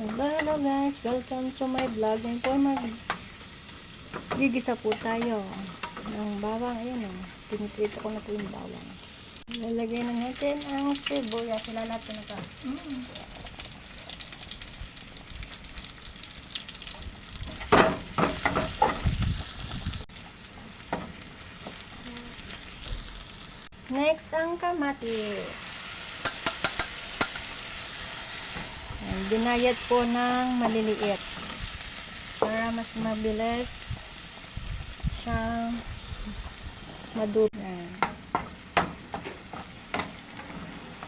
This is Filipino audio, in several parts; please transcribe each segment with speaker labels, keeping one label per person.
Speaker 1: Hello, guys, welcome to my vlog. Ngayon po mag gigisa po tayo ng bawang. Ayan o, pinitrito ko na po yung bawang. Lalagay na natin ang sibuyas. Ilalat ko na ka. Mm. Next, ang kamatis. Ayan, Binayad po ng maliliit. Para mas mabilis siyang maduro. Ayan.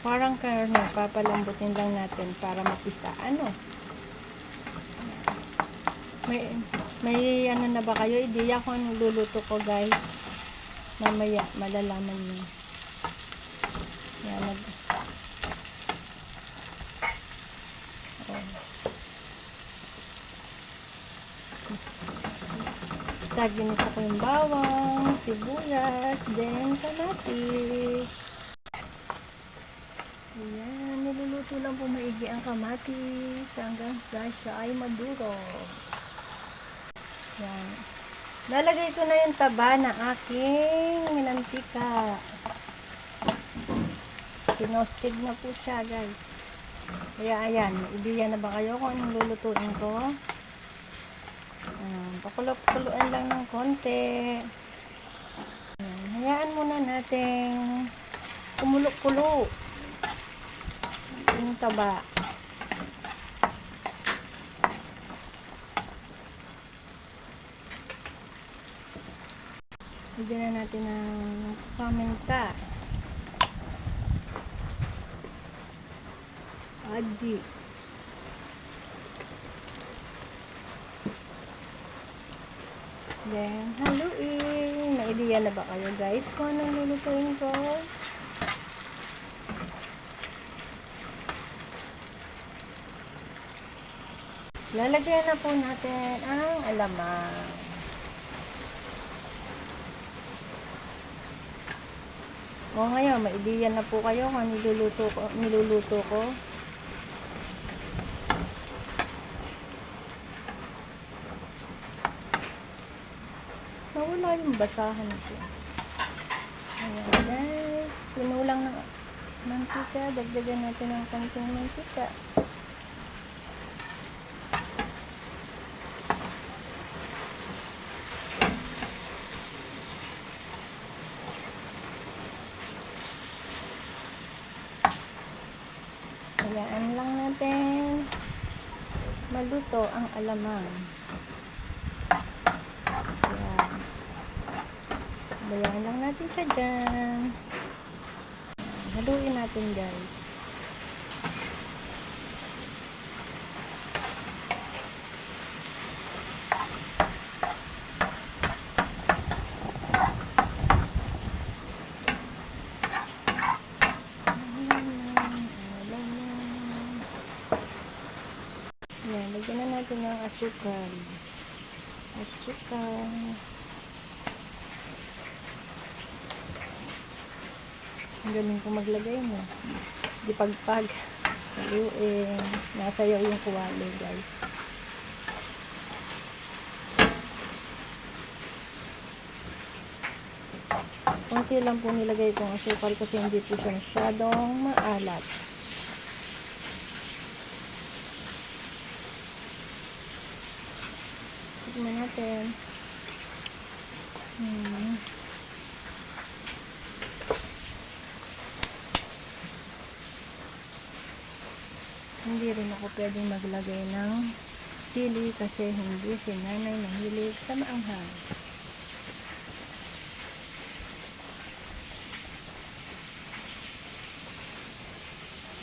Speaker 1: Parang karne, papalambutin lang natin para mapisa. Ano? May, may ano na ba kayo? Ideya kung anong luluto ko guys. Mamaya, malalaman niyo. Yan, nag... Taginisa ko yung bawang, sibuyas, then kamatis. Ayan, niluluto lang po maigi ang kamatis hanggang sa siya ay maduro. Yan. Lalagay ko na yung taba ng aking minantika. Tinostig na po siya, guys. Kaya ayan, ibiyan na ba kayo kung anong lulutuin ko? Um, pakulo-pakuloan lang ng konti. Ayan, hayaan muna natin kumulo-kulo yung taba. Bigyan na natin ng paminta. Adi. Then, haluin. May idea na ba kayo guys kung anong lulutuin ko? Lalagyan na po natin ang alamang. O ngayon, may idea na po kayo kung niluluto ko. Niluluto ko. Yung basahan ko. Ayan guys. Pinulang ng mantika. Dagdagan natin ng konting mantika. Hayaan lang natin maluto ang alamang. Ayan. Bayaan lang natin siya dyan. Haluin natin guys. Yan, lagyan na natin ng asukal. Asukal. Ang galing ko maglagay mo. Di pagpag. Haluin. Nasayaw yung kuwali, guys. Kunti lang po nilagay kong asukal kasi hindi po siya masyadong maalat. Tignan natin. Hmm. Hindi rin ako pwedeng maglagay ng sili kasi hindi si nanay mahilig sa maanghang.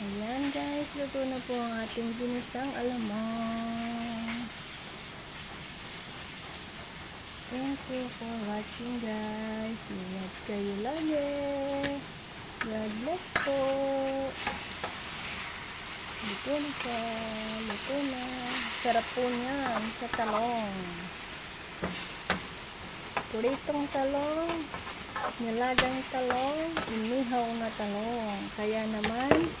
Speaker 1: Ayan guys, luto na po ang ating ginisang alamang. Thank you for watching guys. Ingat kayo lagi. God bless po. Na siya. Luto na. Sarap po niyan sa talong. Puritong talong. Nilagang talong. Inihaw na talong. Kaya naman,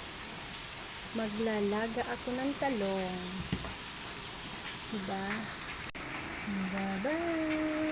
Speaker 1: maglalaga ako ng talong. Diba? Bye-bye!